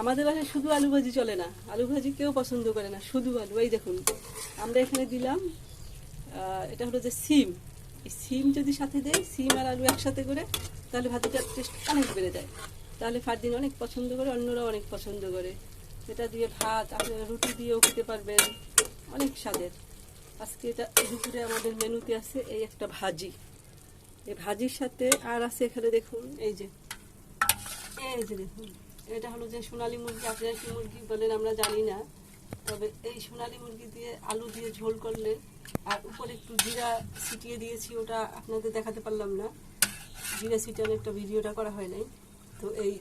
আমাদের বাসায় শুধু আলু ভাজি চলে না। আলু ভাজি কেউ পছন্দ করে না, শুধু আলু। এই দেখুন, আমরা এখানে দিলাম এটা হলো যে সিম। এই সিম যদি সাথে দেয় সিম আর আলু একসাথে করে, তাহলে ভাজিটার টেস্ট অনেক বেড়ে যায়। তাহলে ফারদিন অনেক পছন্দ করে অন্যরা অনেক পছন্দ করে। এটা দিয়ে ভাত, আপনারা রুটি দিয়েও খেতে পারবেন, অনেক স্বাদের। আজকে এটা দুপুরে আমাদের মেনুতে আছে এই একটা ভাজি। এই ভাজির সাথে আর আছে এখানে দেখুন, এই যে এই যে দেখুন। এটা হলো যে সোনালী মুরগি আপনারা কি মুরগি বলেন আমরা জানি না। তবে এই সোনালী মুরগি দিয়ে আলু দিয়ে ঝোল করলে, আর উপরে একটু জিরা ছিটিয়ে দিয়েছি, ওটা আপনাদের দেখাতে পারলাম না। জিরা ছিটানোর একটা ভিডিওটা করা হয় নাই। তো এই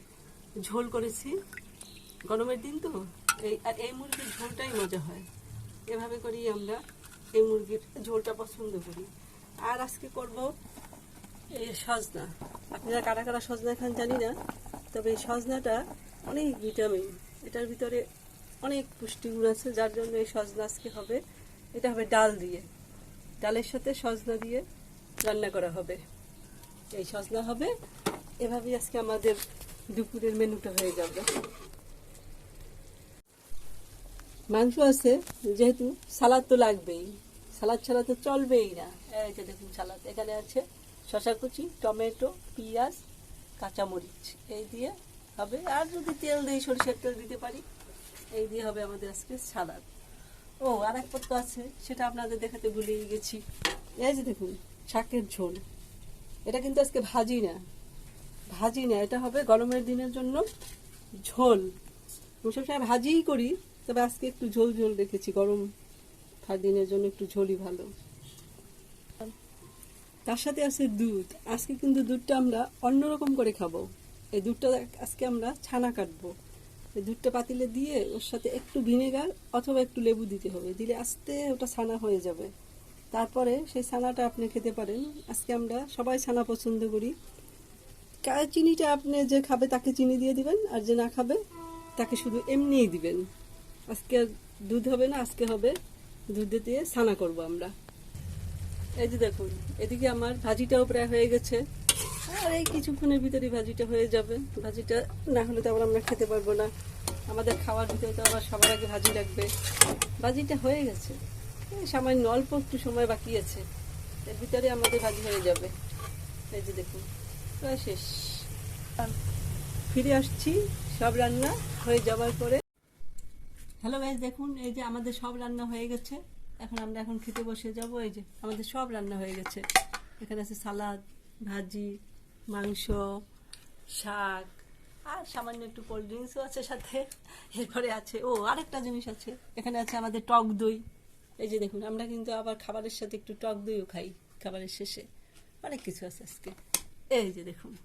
ঝোল করেছি। গরমের দিন তো, এই আর এই মুরগির ঝোলটাই মজা হয়। এভাবে করি আমরা এই মুরগির ঝোলটা পছন্দ করি। আর আজকে করব এই সজনা। আপনারা কারা কারা সজনা খান জানি না। তবে এই সজনাটা অনেক ভিটামিন। এটার ভিতরে অনেক পুষ্টিগুণ আছে, যার জন্য এই সজনা আজকে হবে। এটা হবে ডাল দিয়ে। ডালের সাথে সজনা দিয়ে রান্না করা হবে। এই সজনা হবে। এভাবেই আজকে আমাদের দুপুরের মেনুটা হয়ে যাবে। মাংস আছে, যেহেতু সালাদ তো লাগবেই। সালাদ ছাড়া তো চলবেই না। এই যে দেখুন সালাদ। এখানে আছে শশা কুচি, টমেটো, পেঁয়াজ কাঁচামরিচ, এই দিয়ে হবে। আর যদি তেল দিই সরিষার তেল দিতে পারি, এই দিয়ে হবে আমাদের আজকে সালাদ। ও, আর এক পত্র আছে, সেটা আপনাদের দেখাতে ভুলে গেছি। এই যে দেখুন, শাকের ঝোল। এটা কিন্তু আজকে ভাজি না। ভাজি না, এটা হবে গরমের দিনের জন্য ঝোল। সবসময় ভাজিই করি, তবে আজকে একটু ঝোল ঝোল রেখেছি। গরম দিনের জন্য একটু ঝোলই ভালো। তার সাথে আছে দুধ। আজকে কিন্তু দুধটা আমরা অন্যরকম করে খাব। এই দুধটা আজকে আমরা ছানা কাটবো। এই দুধটা পাতিলে দিয়ে ওর সাথে একটু ভিনেগার অথবা একটু লেবু দিতে হবে। দিলে আস্তে ওটা ছানা হয়ে যাবে। তারপরে সেই ছানাটা আপনি খেতে পারেন। আজকে আমরা সবাই ছানা পছন্দ করি। চিনিটা আপনি যে খাবে তাকে চিনি দিয়ে দিবেন, আর যে না খাবে তাকে শুধু এমনিই দিবেন। আজকে দুধ হবে না, আজকে হবে দুধ দিয়ে ছানা করব আমরা। এই যে দেখুন, এদিকে আমার ভাজিটাও প্রায় হয়ে গেছে। আর এই কিছুক্ষণের ভিতরেই ভাজিটা হয়ে যাবে। ভাজিটা না হলে তো আবার আমরা খেতে পারব না। আমাদের খাওয়ার ভিতরে তো আবার সবার আগে ভাজি লাগবে। ভাজিটা হয়ে গেছে। সামান্য অল্প একটু সময় বাকি আছে। এর ভিতরে আমাদের ভাজি হয়ে যাবে। এই যে দেখুন, প্রায় শেষ। ফিরে আসছি, সব রান্না হয়ে যাওয়ার পরে। হ্যালো গাইজ দেখুন, এই যে আমাদের সব রান্না হয়ে গেছে। এখন আমরা এখন খেতে বসে যাব, এই যে আমাদের সব রান্না হয়ে গেছে। এখানে আছে সালাদ, ভাজি, মাংস, শাক, আর সামান্য একটু কোল্ড ড্রিঙ্কসও আছে সাথে। এরপরে আছে, ও, আরেকটা জিনিস আছে। এখানে আছে আমাদের টক দই। এই যে দেখুন, আমরা কিন্তু আবার খাবারের সাথে একটু টক দইও খাই খাবারের শেষে। অনেক কিছু আছে আজকে। এই যে দেখুন